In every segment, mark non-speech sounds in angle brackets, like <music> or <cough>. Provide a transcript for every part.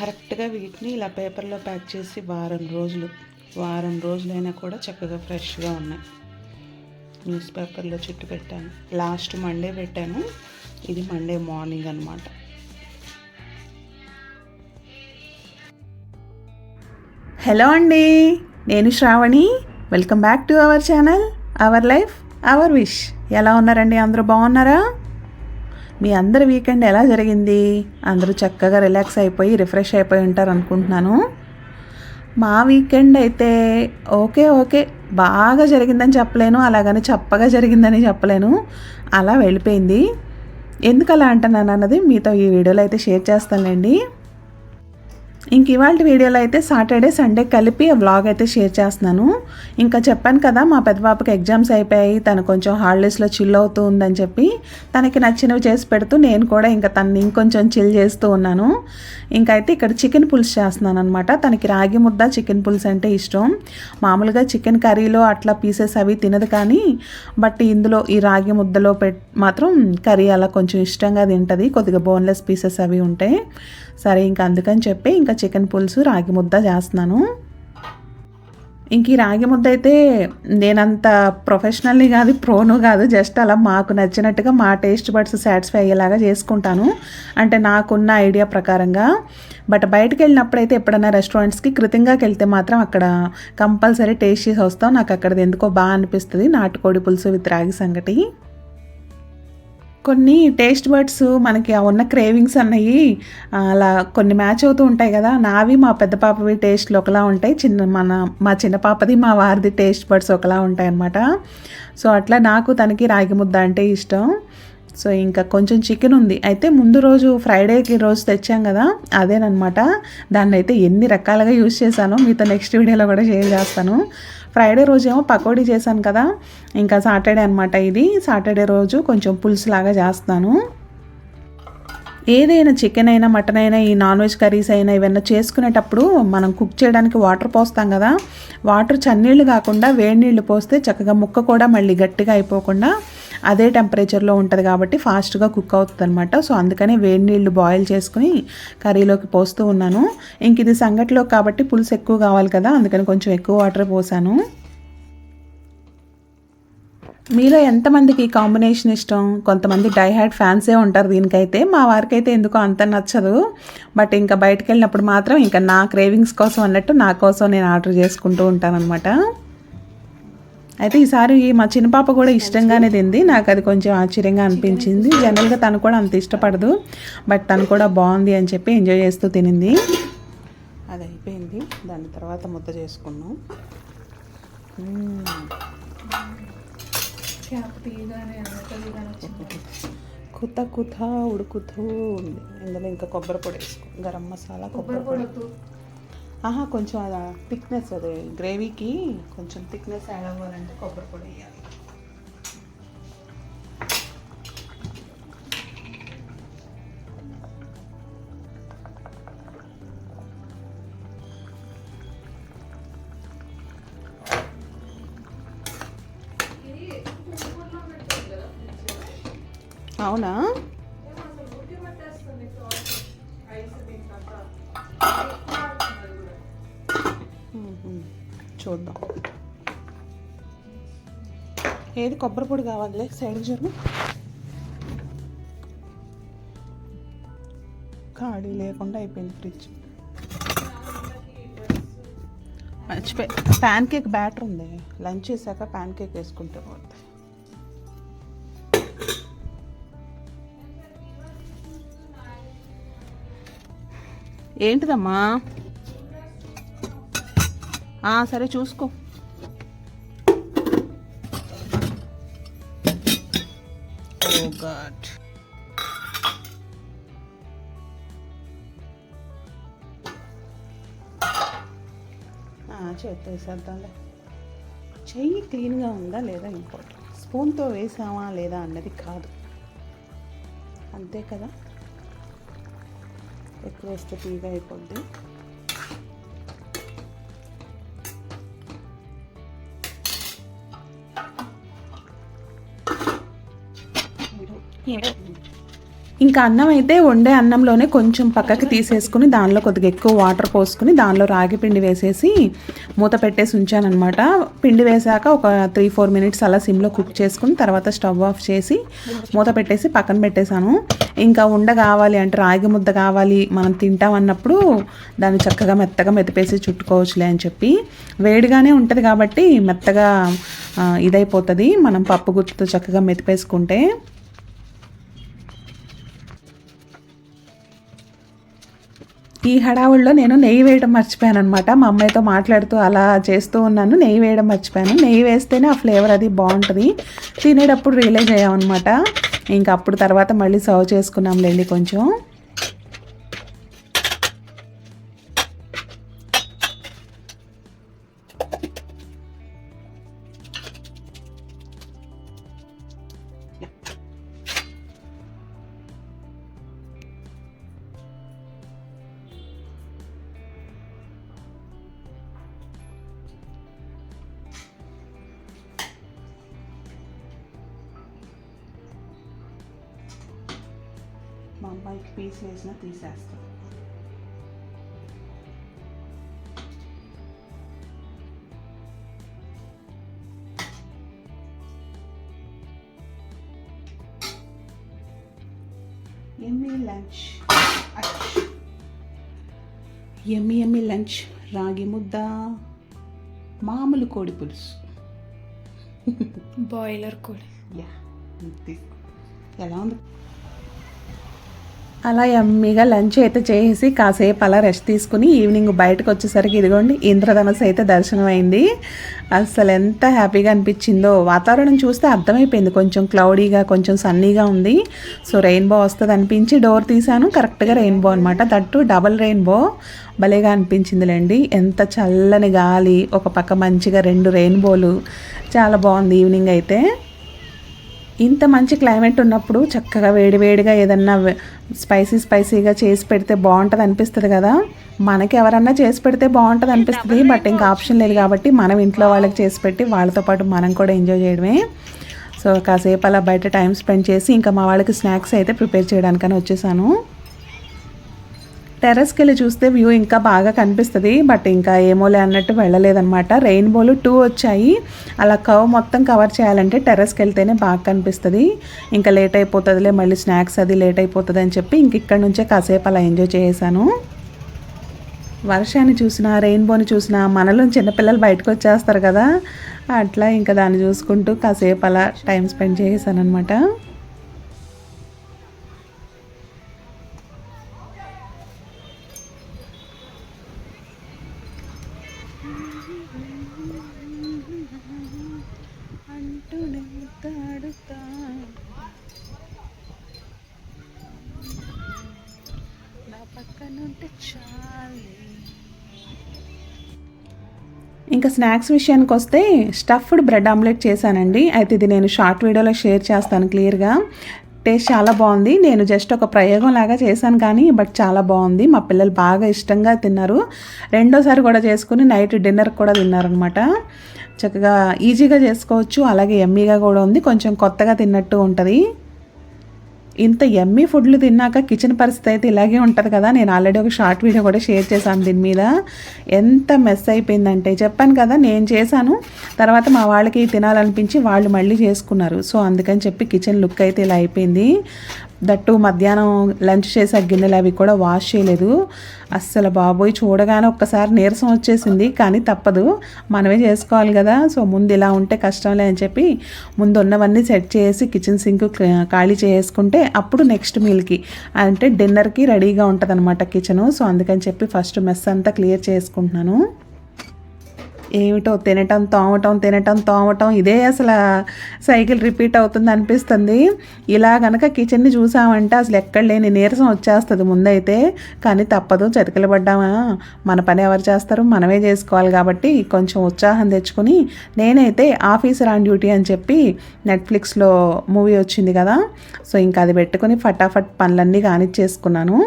కరెక్ట్గా వీటిని ఇలా పేపర్లో ప్యాక్ చేసి వారం రోజులు వారం రోజులైనా కూడా చక్కగా ఫ్రెష్గా ఉన్నాయి. న్యూస్ పేపర్లో చుట్టు పెట్టాను. లాస్ట్ మండే పెట్టాను. ఇది మండే మార్నింగ్ అనమాట హలో అండి నేను Sravani. Welcome back to our channel our life our wish. ఎలా ఉన్నారండి? అందరూ బాగున్నారా? మీ అందరి వీకెండ్ ఎలా జరిగింది? అందరూ చక్కగా రిలాక్స్ అయిపోయి రిఫ్రెష్ అయిపోయి ఉంటారు అనుకుంటున్నాను. మా వీకెండ్ అయితే ఓకే ఓకే. బాగా జరిగిందని చెప్పలేను అలాగని చప్పగా జరిగిందని చెప్పలేను. అలా వెళ్ళిపోయింది. ఎందుకు అలా అంటున్నాను అన్నది మీతో ఈ వీడియోలో అయితే షేర్ చేస్తానులేండి. ఇంక ఇవాళ వీడియోలో అయితే సాటర్డే సండే కలిపి వ్లాగ్ అయితే షేర్ చేస్తున్నాను. ఇంకా చెప్పాను కదా మా పెద్ద పాపకి ఎగ్జామ్స్ అయిపోయాయి తను కొంచెం హాలిడేస్లో చిల్ అవుతూ ఉందని చెప్పి తనకి నచ్చినవి చేసి పెడుతూ నేను కూడా ఇంకా తనని ఇంకొంచెం చిల్ చేస్తూ ఉన్నాను. ఇంకైతే ఇక్కడ చికెన్ పులుసు చేస్తున్నాను అనమాట తనకి రాగి ముద్ద చికెన్ పులుసు అంటే ఇష్టం. మామూలుగా చికెన్ కర్రీలో అట్లా పీసెస్ అవి తినదు కానీ బట్ ఇందులో ఈ రాగి ముద్దలో పెట్ మాత్రం కర్రీ అలా కొంచెం ఇష్టంగా తింటుంది. కొద్దిగా బోన్లెస్ పీసెస్ అవి ఉంటాయి సరే ఇంకా అందుకని చెప్పి ఇంకా చికెన్ పులుసు రాగి ముద్ద చేస్తున్నాను. ఇంక ఈ రాగి ముద్ద అయితే నేనంత ప్రొఫెషనల్ని కాదు ప్రోను కాదు జస్ట్ అలా మాకు నచ్చినట్టుగా మా టేస్ట్ బడ్స్ సాటిస్ఫై అయ్యేలాగా చేసుకుంటాను. అంటే నాకున్న ఐడియా ప్రకారంగా. బట్ బయటకు అయితే ఎప్పుడైనా రెస్టారెంట్స్కి కృతంగాకి వెళ్తే మాత్రం అక్కడ కంపల్సరీ టేస్ట్ చేసి వస్తాం. నాకు అక్కడది ఎందుకో బాగా అనిపిస్తుంది. నాటుకోడి పులుసు విత్ రాగి సంగటి. కొన్ని టేస్ట్ బర్డ్స్ మనకి ఆ ఉన్న క్రేవింగ్స్ అన్నవి అలా కొన్ని మ్యాచ్ అవుతూ ఉంటాయి కదా. నావి మా పెద్ద పాపవి టేస్ట్లు ఒకలా ఉంటాయి. చిన్న మన మా చిన్న పాపది మా వారిది టేస్ట్ బర్డ్స్ ఒకలా ఉంటాయి అన్నమాట. సో అట్లా నాకు తనకి రాగి ముద్ద అంటే ఇష్టం. సో ఇంకా కొంచెం చికెన్ ఉంది. అయితే ముందు రోజు ఫ్రైడేకి రోజు తెచ్చాం కదా అదేనమాట దాన్ని అయితే ఎన్ని రకాలుగా యూజ్ చేశానో మీతో నెక్స్ట్ వీడియోలో కూడా షేర్ చేస్తాను. ఫ్రైడే రోజు ఏమో పకోడీ చేశాను కదా. ఇంకా సాటర్డే అనమాట ఇది. సాటర్డే రోజు కొంచెం పులుసు లాగా చేస్తాను. ఏదైనా చికెన్ అయినా మటన్ అయినా ఈ నాన్ వెజ్ కర్రీస్ అయినా ఇవన్నీ చేసుకునేటప్పుడు మనం కుక్ చేయడానికి వాటర్ పోస్తాం కదా. వాటర్ చన్నీళ్ళు కాకుండా వేడి నీళ్ళు పోస్తే చక్కగా ముక్క కూడా మళ్ళీ గట్టిగా అయిపోకుండా అదే టెంపరేచర్లో ఉంటుంది కాబట్టి ఫాస్ట్గా కుక్ అవుతుంది అనమాట సో అందుకనే వేడి నీళ్ళు బాయిల్ చేసుకుని కర్రీలోకి పోస్తూ ఉన్నాను. ఇంక ఇది సంగట్లో కాబట్టి పులుసు ఎక్కువ కావాలి కదా అందుకని కొంచెం ఎక్కువ వాటర్ పోసాను. మీలో ఎంతమందికి ఈ కాంబినేషన్ ఇష్టం? కొంతమంది డై ఫ్యాన్సే ఉంటారు దీనికైతే. మా వారికైతే ఎందుకో అంత నచ్చదు. బట్ ఇంకా బయటకు వెళ్ళినప్పుడు మాత్రం ఇంకా నా క్రేవింగ్స్ కోసం అన్నట్టు నా కోసం నేను ఆర్డర్ చేసుకుంటూ ఉంటానన్నమాట. అయితే ఈసారి మా చిన్న పాప కూడా ఇష్టంగానే తింది. నాకు అది కొంచెం ఆశ్చర్యంగా అనిపించింది. జనరల్గా తను కూడా అంత ఇష్టపడదు. బట్ తను కూడా బాగుంది అని చెప్పి ఎంజాయ్ చేస్తూ తినింది. అది అయిపోయింది. దాని తర్వాత ముద్ద చేసుకున్నాం. కుత కుత ఉడుకుతూ ఉంది. ఇందులో ఇంకా కొబ్బరి పొడి వేసుకో. గరం మసాలా కొబ్బరి పొడి. ఆహా కొంచెం అలా థిక్నెస్ అదే. గ్రేవీకి కొంచెం థిక్నెస్ యాడ్ అవ్వాలంటే కొబ్బరి పొడి వేయాలి. అవునా మ్మ్. చూద్దాం. ఏది? కొబ్బరి పొడి కావాలి సైడ్ జరుగు ఖాళీ లేకుండా అయిపోయింది ఫ్రిడ్జ్. మర్చిపోయి. ప్యాన్ కేక్ బ్యాటర్ ఉంది. లంచ్ చేశాక ప్యాన్ కేక్ వేసుకుంటే పోతుంది ఏంటిదమ్మా? సరే చూసుకో. గాడ్ చేత్తో వేసేద్దాంలే. చెయ్యి క్లీన్గా ఉందా లేదా ఇంపార్టెంట్ స్పూన్తో వేసామా లేదా అన్నది కాదు. అంతే కదా? ఎక్కువ వేస్తే తీగా అయిపోద్ది. ఇంకా అన్నం అయితే వండే అన్నంలోనే కొంచెం పక్కకి తీసేసుకుని దానిలో కొద్దిగా ఎక్కువ వాటర్ పోసుకుని దానిలో రాగి పిండి వేసేసి మూత పెట్టేసి ఉంచానమాట పిండి వేసాక ఒక త్రీ ఫోర్ మినిట్స్ అలా సిమ్లో కుక్ చేసుకుని తర్వాత స్టవ్ ఆఫ్ చేసి మూత పెట్టేసి పక్కన పెట్టేశాను. ఇంకా ఉండ కావాలి అంటే రాగి ముద్ద కావాలి మనం తింటాం అన్నప్పుడు దాన్ని చక్కగా మెత్తగా మెతిపేసి చుట్టుకోవచ్చులే అని చెప్పి. వేడిగానే ఉంటుంది కాబట్టి మెత్తగా ఇదైపోతుంది. మనం పప్పు గుత్తుతో చక్కగా మెతిపేసుకుంటే ఈ హడావుల్లో నేను నెయ్యి వేయడం మర్చిపోయాను అనమాట మా అమ్మాయితో మాట్లాడుతూ అలా చేస్తూ ఉన్నాను. నెయ్యి వేయడం మర్చిపోయాను. నెయ్యి వేస్తేనే ఆ ఫ్లేవర్ అది బాగుంటుంది. తినేటప్పుడు రియలైజ్ అయ్యామన్నమాట. ఇంకా అప్పుడు తర్వాత మళ్ళీ సర్వ్ చేసుకున్నాం లేండి కొంచెం. వేసిన తీసేస్తాం ఎమ్మి లంచ్ ఎమ్మి ఎమ్మి లంచ్ రాగి ముద్ద మామూలు కోడి పులుసు బాయిలర్ కూడా యా ఎలా ఉంది అలా ఎమ్మీగా లంచ్ అయితే చేసి కాసేపు అలా రెస్ట్ తీసుకుని ఈవినింగ్ బయటకు వచ్చేసరికి ఇదిగోండి ఇంద్రధనస్సు అయితే దర్శనం అయింది అసలు ఎంత హ్యాపీగా అనిపించిందో. వాతావరణం చూస్తే అర్థమైపోయింది. కొంచెం క్లౌడీగా కొంచెం సన్నీగా ఉంది. సో రెయిన్బో వస్తుంది అనిపించి డోర్ తీసాను కరెక్ట్గా రెయిన్బో అనమాట దట్టు డబల్ రెయిన్బో. భలేగా అనిపించిందిలేండి. ఎంత చల్లని గాలి ఒక పక్క మంచిగా రెండు రెయిన్బోలు. చాలా బాగుంది ఈవినింగ్ అయితే. ఇంత మంచి క్లైమేట్ ఉన్నప్పుడు చక్కగా వేడివేడిగా ఏదన్నా స్పైసీ స్పైసీగా చేసి పెడితే బాగుంటుంది అనిపిస్తుంది కదా. మనకి ఎవరన్నా చేసి పెడితే బాగుంటుంది అనిపిస్తుంది బట్ ఇంకా ఆప్షన్ లేదు కాబట్టి మనం ఇంట్లో వాళ్ళకి చేసి పెట్టి వాళ్ళతో పాటు మనం కూడా ఎంజాయ్ చేయడమే. సో కాసేపు అలా బయట టైం స్పెండ్ చేసి ఇంకా మా వాళ్ళకి స్నాక్స్ అయితే ప్రిపేర్ చేయడానికని వచ్చేసాను. టెర్రస్కి వెళ్ళి చూస్తే వ్యూ ఇంకా బాగా కనిపిస్తుంది. బట్ ఇంకా ఏమోలే అన్నట్టు వెళ్ళలేదన్నమాట. రెయిన్బోలు టూ వచ్చాయి. అలా కవ్ మొత్తం కవర్ చేయాలంటే టెర్రస్కి వెళ్తేనే బాగా కనిపిస్తుంది. ఇంకా లేట్ అయిపోతుందిలే మళ్ళీ స్నాక్స్ అది లేట్ అయిపోతుంది అని చెప్పి ఇంక ఇక్కడ నుంచే కాసేపు అలా ఎంజాయ్ చేశాను వర్షాన్ని చూసినా రెయిన్బోని చూసినా మనలో చిన్నపిల్లలు బయటకు వచ్చేస్తారు కదా. అట్లా ఇంకా దాన్ని చూసుకుంటూ కాసేపు అలా టైం స్పెండ్ చేశాను అనమాట ఇంకా స్నాక్స్ విషయానికి వస్తే స్టఫ్డ్ బ్రెడ్ ఆమ్లెట్ చేశానండి. అయితే ఇది నేను షార్ట్ వీడియోలో షేర్ చేస్తాను క్లియర్గా. టేస్ట్ చాలా బాగుంది. నేను జస్ట్ ఒక ప్రయోగం లాగా చేశాను కానీ బట్ చాలా బాగుంది. మా పిల్లలు బాగా ఇష్టంగా తిన్నారు. రెండోసారి కూడా చేసుకుని నైట్ డిన్నర్ కూడా తిన్నారనమాట చక్కగా ఈజీగా చేసుకోవచ్చు. అలాగే ఎమ్మీగా కూడా ఉంది. కొంచెం కొత్తగా తిన్నట్టు ఉంటుంది. ఇంత ఎమ్మీ ఫుడ్లు తిన్నాక కిచెన్ పరిస్థితి అయితే ఇలాగే ఉంటుంది కదా. నేను ఆల్రెడీ ఒక షార్ట్ వీడియో కూడా షేర్ చేశాను దీని మీద. ఎంత మెస్ అయిపోయిందంటే చెప్పాను కదా నేను చేశాను. తర్వాత మా వాళ్ళకి తినాలనిపించి వాళ్ళు మళ్ళీ చేసుకున్నారు. సో అందుకని చెప్పి కిచెన్ లుక్ అయితే ఇలా అయిపోయింది. దట్టు మధ్యాహ్నం లంచ్ చేసే గిన్నెలు అవి కూడా వాష్ చేయలేదు. అస్సలు బాబోయ్ చూడగానే ఒక్కసారి నీరసం వచ్చేసింది కానీ తప్పదు. మనమే చేసుకోవాలి కదా సో ముందు ఇలా ఉంటే కష్టంలే అని చెప్పి ముందు ఉన్నవన్నీ సెట్ చేసి కిచెన్ సింక్ ఖాళీ చేసుకుంటే అప్పుడు నెక్స్ట్ మీల్కి. అంటే డిన్నర్కి రెడీగా ఉంటుంది అనమాట కిచెను సో అందుకని చెప్పి ఫస్ట్ మెస్ అంతా క్లియర్ చేసుకుంటున్నాను. ఏమిటో తినటం తోమటం తినటం తోమటం ఇదే అసలు సైకిల్ రిపీట్ అవుతుంది అనిపిస్తుంది. ఇలా కనుక కిచెన్ని చూసామంటే అసలు ఎక్కడ లేని నీరసం వచ్చేస్తుంది ముందైతే. కానీ తప్పదు చతికిల పడ్డామా? మన పని ఎవరు చేస్తారు? మనమే చేసుకోవాలి కాబట్టి కొంచెం ఉత్సాహం తెచ్చుకొని నేనైతే ఆఫీసర్ ఆన్ డ్యూటీ అని చెప్పి నెట్ఫ్లిక్స్లో మూవీ వచ్చింది కదా. సో ఇంకా అది పెట్టుకొని ఫటాఫట్ పనులన్నీ కానిచ్చేసుకున్నాను.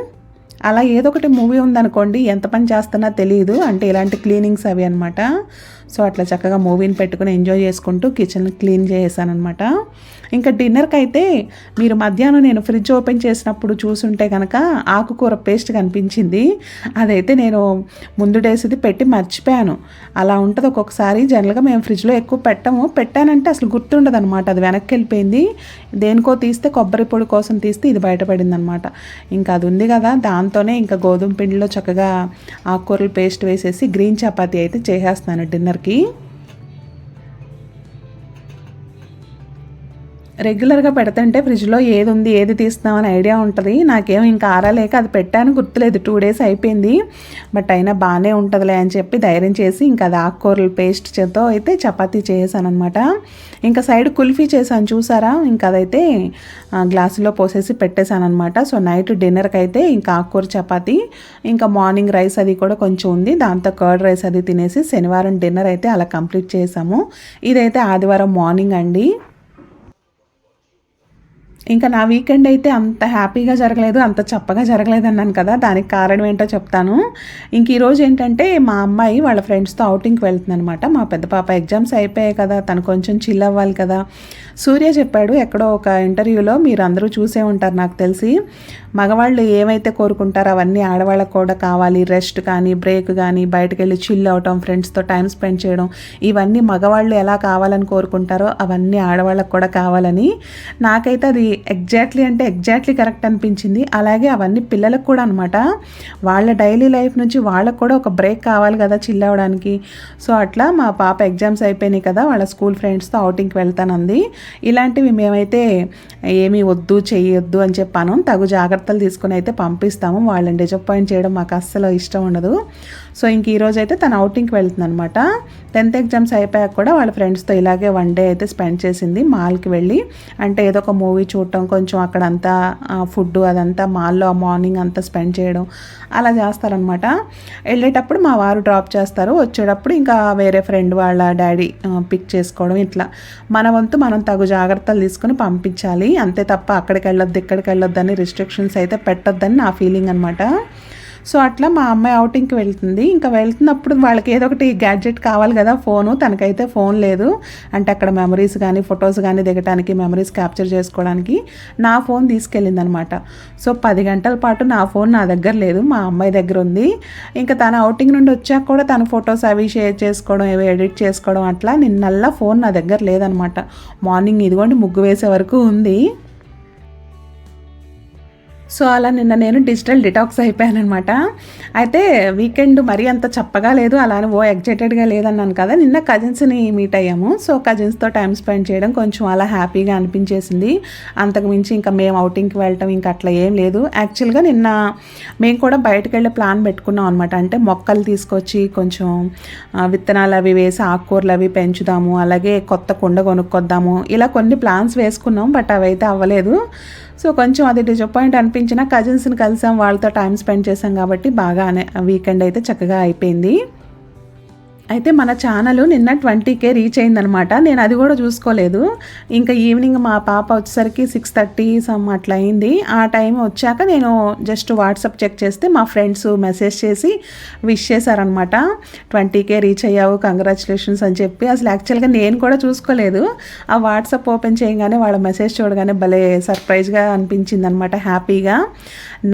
అలా ఏదో ఒకటి మూవీ ఉందనుకోండి ఎంత పని చేస్తున్నా తెలియదు అంటే ఇలాంటి క్లీనింగ్స్ అవి అనమాట సో అట్లా చక్కగా మూవీని పెట్టుకుని ఎంజాయ్ చేసుకుంటూ కిచెన్ క్లీన్ చేసాను అనమాట ఇంకా డిన్నర్కి అయితే మీరు మధ్యాహ్నం నేను ఫ్రిడ్జ్ ఓపెన్ చేసినప్పుడు చూసుంటే కనుక ఆకుకూర పేస్ట్ కనిపించింది. అదైతే నేను ముందు డేస్ది పెట్టి మర్చిపోయాను. అలా ఉంటుంది ఒక్కొక్కసారి. జనరల్గా మేము ఫ్రిడ్జ్లో ఎక్కువ పెట్టము. పెట్టానంటే అసలు గుర్తుండదు అనమాట అది వెనక్కి వెళ్ళిపోయింది. దేనికో తీస్తే కొబ్బరి పొడి కోసం తీస్తే ఇది బయటపడింది అనమాట ఇంకా అది ఉంది కదా. దాంతోనే ఇంకా గోధుమ పిండిలో చక్కగా ఆకుకూరలు పేస్ట్ వేసేసి గ్రీన్ చపాతీ అయితే చేసేస్తాను డిన్నర్ డిన్నర్కి రెగ్యులర్గా పెడతంటే ఫ్రిడ్జ్లో ఏది ఉంది ఏది తీస్తామని ఐడియా ఉంటుంది. నాకేం ఇంకా ఆరాలేక అది పెట్టాను గుర్తులేదు. టూ డేస్ అయిపోయింది. బట్ అయినా బాగానే ఉంటుందిలే అని చెప్పి ధైర్యం చేసి ఇంకా అది ఆకుకూరలు పేస్ట్ చేతో అయితే చపాతీ చేసాను అనమాట ఇంకా సైడ్ కుల్ఫీ చేశాను చూసారా? ఇంకా అదైతే గ్లాసులో పోసేసి పెట్టేశాను అనమాట సో నైట్ డిన్నర్కి అయితే ఇంకా ఆకుకూర చపాతీ ఇంకా మార్నింగ్ రైస్ అది కూడా కొంచెం ఉంది. దాంతో కర్డ్ రైస్ అది తినేసి శనివారం డిన్నర్ అయితే అలా కంప్లీట్ చేసాము. ఇదైతే ఆదివారం మార్నింగ్ అండి. ఇంకా నా వీకెండ్ అయితే అంత హ్యాపీగా జరగలేదు అంత చప్పగా జరగలేదు అన్నాను కదా. దానికి కారణం ఏంటో చెప్తాను. ఇంక ఈరోజు ఏంటంటే మా అమ్మాయి వాళ్ళ ఫ్రెండ్స్తో అవుటింగ్కి వెళ్తుంది అనమాట మా పెద్ద పాప ఎగ్జామ్స్ అయిపోయాయి కదా తను కొంచెం చిల్ అవ్వాలి కదా. సూర్య చెప్పాడు ఎక్కడో ఒక ఇంటర్వ్యూలో మీరు అందరూ చూసే ఉంటారు నాకు తెలిసి. మగవాళ్ళు ఏమైతే కోరుకుంటారో అవన్నీ ఆడవాళ్ళకు కూడా కావాలి. రెస్ట్ కానీ బ్రేక్ కానీ బయటకు వెళ్ళి చిల్ అవటం ఫ్రెండ్స్తో టైం స్పెండ్ చేయడం ఇవన్నీ మగవాళ్ళు ఎలా కావాలని కోరుకుంటారో అవన్నీ ఆడవాళ్ళకు కూడా కావాలని. నాకైతే అది ఎగ్జాక్ట్లీ అంటే ఎగ్జాక్ట్లీ కరెక్ట్ అనిపించింది. అలాగే అవన్నీ పిల్లలకు కూడా అనమాట వాళ్ళ డైలీ లైఫ్ నుంచి వాళ్ళకు కూడా ఒక బ్రేక్ కావాలి కదా చిల్ అవ్వడానికి సో అట్లా మా పాప ఎగ్జామ్స్ అయిపోయినాయి కదా వాళ్ళ స్కూల్ ఫ్రెండ్స్తో అవుటింగ్కి వెళ్తానంది. ఇలాంటివి మేమైతే ఏమీ వద్దు చేయొద్దు అని చెప్పాను. తగు జాగ్రత్తలు తీసుకుని అయితే పంపిస్తాము. వాళ్ళని డిజపాయింట్ చేయడం మాకు అస్సలు ఇష్టం ఉండదు. సో ఇంక ఈరోజు అయితే తను అవుటింగ్కి వెళ్తుంది అనమాట టెన్త్ ఎగ్జామ్స్ అయిపోయాక కూడా వాళ్ళ ఫ్రెండ్స్తో ఇలాగే వన్ డే అయితే స్పెండ్ చేసింది మాల్కి వెళ్ళి. అంటే ఏదో ఒక మూవీ చూడటం కొంచెం అక్కడంతా ఫుడ్ అదంతా మాల్లో మార్నింగ్ అంతా స్పెండ్ చేయడం అలా చేస్తారనమాట వెళ్ళేటప్పుడు మా వారు డ్రాప్ చేస్తారు. వచ్చేటప్పుడు ఇంకా వేరే ఫ్రెండ్ వాళ్ళ డాడీ పిక్ చేసుకోవడం ఇట్లా. మన వంతు మనం తగు జాగ్రత్తలు తీసుకుని పంపించాలి. అంతే తప్ప అక్కడికి వెళ్ళొద్దు ఇక్కడికి వెళ్ళొద్దని అని రిస్ట్రిక్షన్స్ అయితే పెట్టొద్దని నా ఫీలింగ్ అనమాట సో అట్లా మా అమ్మాయి అవుటింగ్కి వెళ్తుంది. ఇంకా వెళ్తున్నప్పుడు వాళ్ళకి ఏదో ఒకటి గ్యాడ్జెట్ కావాలి కదా ఫోను. తనకైతే ఫోన్ లేదు. అంటే అక్కడ మెమరీస్ కానీ ఫొటోస్ కానీ దిగటానికి మెమరీస్ క్యాప్చర్ చేసుకోవడానికి నా ఫోన్ తీసుకెళ్ళింది అనమాట సో పది గంటల పాటు నా ఫోన్ నా దగ్గర లేదు. మా అమ్మాయి దగ్గర ఉంది. ఇంకా తన అవుటింగ్ నుండి వచ్చాక కూడా తన ఫొటోస్ అవి షేర్ చేసుకోవడం ఏవి ఎడిట్ చేసుకోవడం అట్లా నిన్నల్లా ఫోన్ నా దగ్గర లేదనమాట. మార్నింగ్ ఇదిగోండి ముగ్గు వేసే వరకు ఉంది. సో అలా నిన్న నేను డిజిటల్ డిటాక్స్ అయిపోయానమాట అయితే వీకెండ్ మరీ అంత చప్పగా లేదు అలానే ఓ ఎగ్జైటెడ్గా లేదన్నాను కదా. నిన్న కజిన్స్ని మీట్ అయ్యాము. సో కజిన్స్తో టైం స్పెండ్ చేయడం కొంచెం అలా హ్యాపీగా అనిపించేసింది. అంతకుమించి ఇంకా మేము అవుటింగ్కి వెళ్ళటం ఇంకా అట్లా ఏం లేదు. యాక్చువల్గా నిన్న మేము కూడా బయటకు వెళ్ళే ప్లాన్ పెట్టుకున్నాం అనమాట అంటే మొక్కలు తీసుకొచ్చి కొంచెం విత్తనాలు అవి వేసి ఆకుకూరలు అవి పెంచుదాము. అలాగే కొత్త కుండ కొనుక్కొద్దాము. ఇలా కొన్ని ప్లాన్స్ వేసుకున్నాం బట్ అవైతే అవ్వలేదు. సో కొంచెం అది డిజపాయింట్ అనిపించిన కజిన్స్ని కలిసాం వాళ్ళతో టైం స్పెండ్ చేసాం కాబట్టి బాగా వీకెండ్ అయితే చక్కగా అయిపోయింది. అయితే మన ఛానల్ నిన్న ట్వంటీకే రీచ్ అయిందనమాట. నేను అది కూడా చూసుకోలేదు. ఇంకా ఈవినింగ్ మా పాప వచ్చేసరికి సిక్స్ థర్టీ సమ్ అట్లా అయింది. ఆ టైం వచ్చాక నేను జస్ట్ వాట్సాప్ చెక్ చేస్తే మా ఫ్రెండ్స్ మెసేజ్ చేసి విష్ చేశారనమాట. ట్వంటీకే రీచ్ అయ్యావు కంగ్రాచులేషన్స్ అని చెప్పి. అసలు యాక్చువల్గా నేను కూడా చూసుకోలేదు. ఆ వాట్సాప్ ఓపెన్ చేయగానే వాళ్ళ మెసేజ్ చూడగానే భలే సర్ప్రైజ్గా అనిపించింది అనమాట హ్యాపీగా.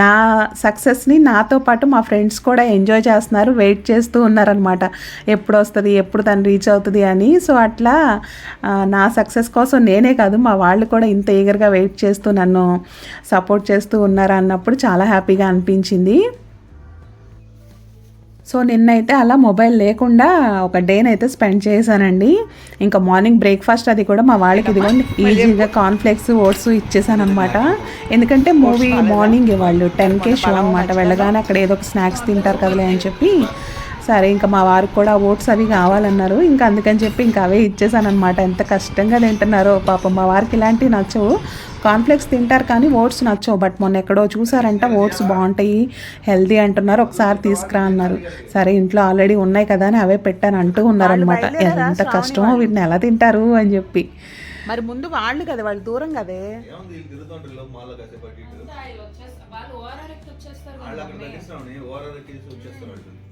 నా సక్సెస్ని నాతో పాటు మా ఫ్రెండ్స్ కూడా ఎంజాయ్ చేస్తున్నారు వెయిట్ చేస్తూ ఉన్నారనమాట. ఎప్పుడు వస్తుంది ఎప్పుడు తను రీచ్ అవుతుంది అని. సో అట్లా నా సక్సెస్ కోసం నేనే కాదు మా వాళ్ళు కూడా ఇంత ఈగర్గా వెయిట్ చేస్తూ నన్ను సపోర్ట్ చేస్తూ ఉన్నారు అన్నప్పుడు చాలా హ్యాపీగా అనిపించింది. సో నిన్నైతే అలా మొబైల్ లేకుండా ఒక డేని అయితే స్పెండ్ చేశానండి. ఇంకా మార్నింగ్ బ్రేక్ఫాస్ట్ అది కూడా మా వాళ్ళకి ఇదిగోండి ఈజీగా కార్న్ఫ్లెక్స్ ఓట్స్ ఇచ్చేసాను అనమాట ఎందుకంటే మూవీ మార్నింగ్ వాళ్ళు టెన్కే షో అనమాట వెళ్ళగానే అక్కడ ఏదో ఒక స్నాక్స్ తింటారు కదలే అని చెప్పి. సరే ఇంకా మా వారికి కూడా ఓట్స్ అవి కావాలన్నారు. ఇంకా అందుకని చెప్పి ఇంకా అవే ఇచ్చేసాను అనమాట ఎంత కష్టంగా తింటున్నారో పాపం. మా వారికి ఇలాంటివి నచ్చవు. కాన్ఫ్లెక్స్ తింటారు కానీ ఓట్స్ నచ్చవు. బట్ మొన్న ఎక్కడో చూసారంట ఓట్స్ బాగుంటాయి హెల్దీ అంటున్నారు. ఒకసారి తీసుకురా అన్నారు. సరే ఇంట్లో ఆల్రెడీ ఉన్నాయి కదా అని అవే పెట్టాను అంటూ ఉన్నారనమాట ఎంత కష్టమో వీటిని ఎలా తింటారు అని చెప్పి. మరి ముందు వాళ్ళు కదా వాళ్ళు దూరం కదే. వచ్చేస్తారు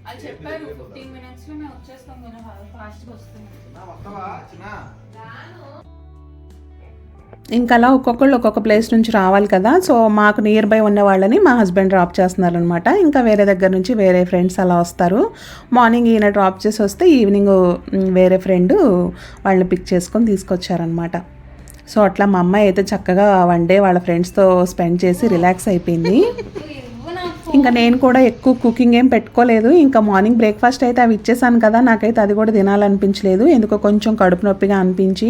వాళ్ళు చెప్పారు. ఫిఫ్టీన్ మినిట్స్లో మేము వచ్చేస్తాం ఫాస్ట్గా వస్తున్నాం వస్తావా? చిన్న. ఇంకా అలా ఒక్కొక్కళ్ళు ఒక్కొక్క ప్లేస్ నుంచి రావాలి కదా. సో మాకు నియర్ బై ఉన్న వాళ్ళని మా హస్బెండ్ డ్రాప్ చేస్తున్నారు అనమాట ఇంకా వేరే దగ్గర నుంచి వేరే ఫ్రెండ్స్ అలా వస్తారు. మార్నింగ్ ఈయన డ్రాప్ చేసి వస్తే ఈవినింగ్ వేరే ఫ్రెండ్ వాళ్ళని పిక్ చేసుకొని తీసుకొచ్చారనమాట సో అట్లా మా అమ్మాయి అయితే చక్కగా వన్ డే వాళ్ళ ఫ్రెండ్స్తో స్పెండ్ చేసి రిలాక్స్ అయిపోయింది. <laughs> ఇంకా నేను కూడా ఎక్కువ కుకింగ్ ఏం పెట్టుకోలేదు. ఇంకా మార్నింగ్ బ్రేక్ఫాస్ట్ అయితే అవి ఇచ్చేసాను కదా నాకైతే అది కూడా తినాలనిపించలేదు. ఎందుకో కొంచెం కడుపు నొప్పిగా అనిపించి.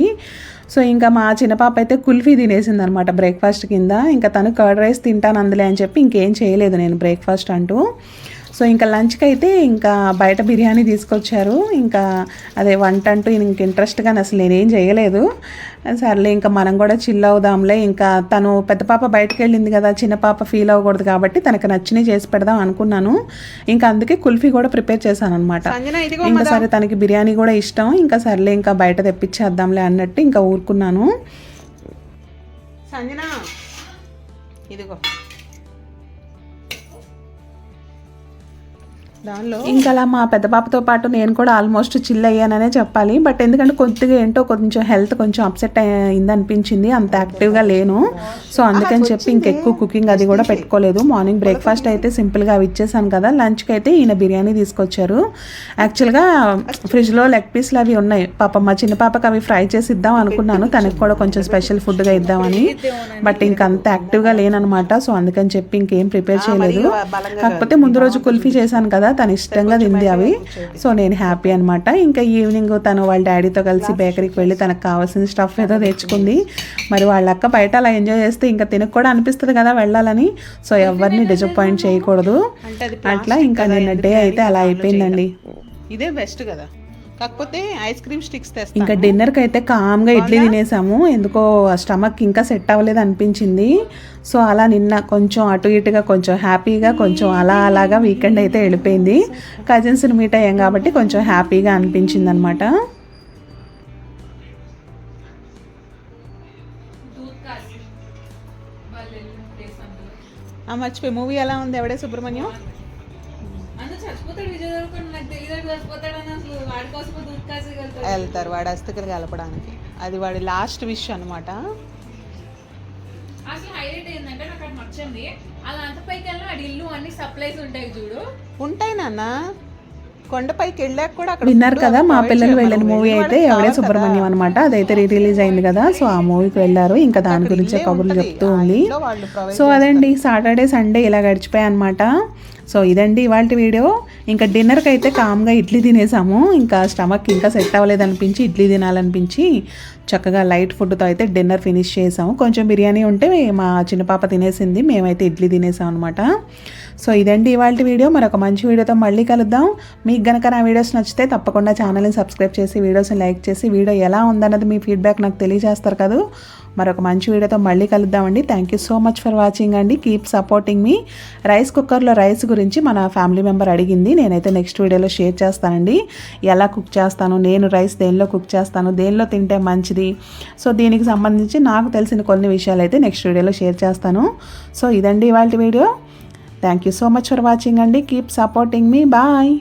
సో ఇంకా మా చిన్న పాప అయితే కుల్ఫీ తినేసింది అనమాట బ్రేక్ఫాస్ట్ కింద. ఇంకా తను కర్డ్ రైస్ తింటాను అందులే అని చెప్పి ఇంకేం చేయలేదు నేను బ్రేక్ఫాస్ట్ అంటూ. సో ఇంకా లంచ్కి అయితే ఇంకా బయట బిర్యానీ తీసుకొచ్చారు. ఇంకా అదే వంట అంటూ ఇంక ఇంట్రెస్ట్గా అసలు నేనేం చేయలేదు. సర్లే ఇంకా మనం కూడా చిల్ అవుదాంలే. ఇంకా తను పెద్ద పాప బయటకు వెళ్ళింది కదా చిన్న పాప ఫీల్ అవ్వకూడదు కాబట్టి తనకు నచ్చినవి చేసి పెడదాం అనుకున్నాను. ఇంకా అందుకే కుల్ఫీ కూడా ప్రిపేర్ చేశాను అనమాట ఇంకా సరే తనకి బిర్యానీ కూడా ఇష్టం. ఇంకా సర్లే ఇంకా బయట తెప్పించేద్దాంలే అన్నట్టు ఇంకా ఊరుకున్నాను. సంజన ఇదిగో. దానిలో ఇంకా అలా మా పెద్ద పాపతో పాటు నేను కూడా ఆల్మోస్ట్ చిల్ అయ్యాననే చెప్పాలి. బట్ ఎందుకంటే కొద్దిగా ఏంటో కొంచెం హెల్త్ కొంచెం అప్సెట్ అయింది అనిపించింది అంత యాక్టివ్గా లేను. సో అందుకని చెప్పి ఇంకెక్కువ కుకింగ్ అది కూడా పెట్టుకోలేదు. మార్నింగ్ బ్రేక్ఫాస్ట్ అయితే సింపుల్గా అవి ఇచ్చేసాను కదా. లంచ్కి అయితే ఈయన బిర్యానీ తీసుకొచ్చారు. యాక్చువల్గా ఫ్రిడ్జ్లో లెగ్ పీస్లు అవి ఉన్నాయి. పాప మా చిన్న పాపకి అవి ఫ్రై చేసి ఇద్దాం అనుకున్నాను. తనకి కూడా కొంచెం స్పెషల్ ఫుడ్గా ఇద్దామని. బట్ ఇంకా అంత యాక్టివ్గా లేననమాట. సో అందుకని చెప్పి ఇంకేం ప్రిపేర్ చేయలేదు. కాకపోతే ముందు రోజు కుల్ఫీ చేశాను కదా. తను ఇష్టంగా తింది అవి. సో నేను హ్యాపీ అనమాట ఇంకా ఈవినింగ్ తను వాళ్ళ డాడీతో కలిసి బేకరీకి వెళ్ళి తనకు కావాల్సిన స్టఫ్ ఏదో తెచ్చుకుంది. మరి వాళ్ళ అక్క బయట అలా ఎంజాయ్ చేస్తే ఇంకా తినకు కూడా అనిపిస్తుంది కదా వెళ్ళాలని. సో ఎవరిని డిసప్పాయింట్ చేయకూడదు. అట్లా ఇంకా నిన్న డే అయితే అలా అయిపోయిందండి. ఇదే బెస్ట్ కదా. కాకపోతే ఐస్ క్రీమ్ స్టిక్స్ తెస్తా ఇంకా డిన్నర్కి అయితే కామ్గా ఇడ్లీ తినేసాము. ఎందుకో స్టమక్ ఇంకా సెట్ అవ్వలేదు అనిపించింది. సో అలా నిన్న కొంచెం అటు ఇటుగా కొంచెం హ్యాపీగా కొంచెం అలా అలాగా వీకెండ్ అయితే వెళ్ళిపోయింది. కజిన్స్ని మీట్ అయ్యాం కాబట్టి కొంచెం హ్యాపీగా అనిపించింది అనమాట మర్చిపోయి. మూవీ ఎలా ఉంది? ఎవడే సుబ్రహ్మణ్యం? చచ్చిపోతాడు విజయ్ దేవరకొండ. నాకు తెలియదు చచ్చిపోతాడు వెళ్తారు వాడి అస్థికలు కలపడానికి. అది వాడి లాస్ట్ విష్ అనమాట అసలు హైలైట్ ఏంటంటే నాకు అది నచ్చింది. అలా అంత పైకి వెళ్ళిన వాడి ఇల్లు అన్ని సప్లైస్ ఉంటాయి చూడు. ఉంటాయి నాన్న. కొండపైకి వెళ్ళాక కూడా అక్కడ విన్నారు కదా మా పిల్లలు. వెళ్ళిన మూవీ అయితే ఎవడే సుబ్రహ్మణ్యం. అనమాట అదైతే రీ రిలీజ్ అయింది కదా సో ఆ మూవీకి వెళ్ళారు. ఇంకా దాని గురించే కబుర్లు. చెప్తూ ఉంది. సో అదండి సాటర్డే సండే ఇలా గడిచిపోయాయి అనమాట సో ఇదండి ఇవాళ వీడియో. ఇంకా డిన్నర్కి అయితే కామ్గా ఇడ్లీ తినేసాము. ఇంకా స్టమక్ ఇంకా సెట్ అవ్వలేదు అనిపించి ఇడ్లీ తినాలనిపించి చక్కగా లైట్ ఫుడ్తో అయితే డిన్నర్ ఫినిష్ చేసాము. కొంచెం బిర్యానీ ఉంటే మా చిన్న పాప తినేసింది. మేమైతే ఇడ్లీ తినేసాం అనమాట సో ఇదండి ఇవాళ వీడియో. మరొక మంచి వీడియోతో మళ్ళీ కలుద్దాం. మీకు గనక నా వీడియోస్ నచ్చితే తప్పకుండా ఛానల్ని సబ్స్క్రైబ్ చేసి వీడియోస్ని లైక్ చేసి వీడియో ఎలా ఉందన్నది మీ ఫీడ్బ్యాక్ నాకు తెలియజేస్తారు కదా. మరొక మంచి వీడియోతో మళ్ళీ కలుద్దామండి. Thank you so much for watching అండి. కీప్ సపోర్టింగ్ మీ రైస్ కుక్కర్లో రైస్ గురించి మన ఫ్యామిలీ మెంబర్ అడిగింది. నేనైతే నెక్స్ట్ వీడియోలో షేర్ చేస్తానండి. ఎలా కుక్ చేస్తాను? నేను రైస్ దేనిలో కుక్ చేస్తాను? దేనిలో తింటే మంచిది? సో దీనికి సంబంధించి నాకు తెలిసిన కొన్ని విషయాలు అయితే నెక్స్ట్ వీడియోలో షేర్ చేస్తాను. సో ఇదండి ఇవాళ video. Thank you so much for watching అండి కీప్ సపోర్టింగ్ మీ బాయ్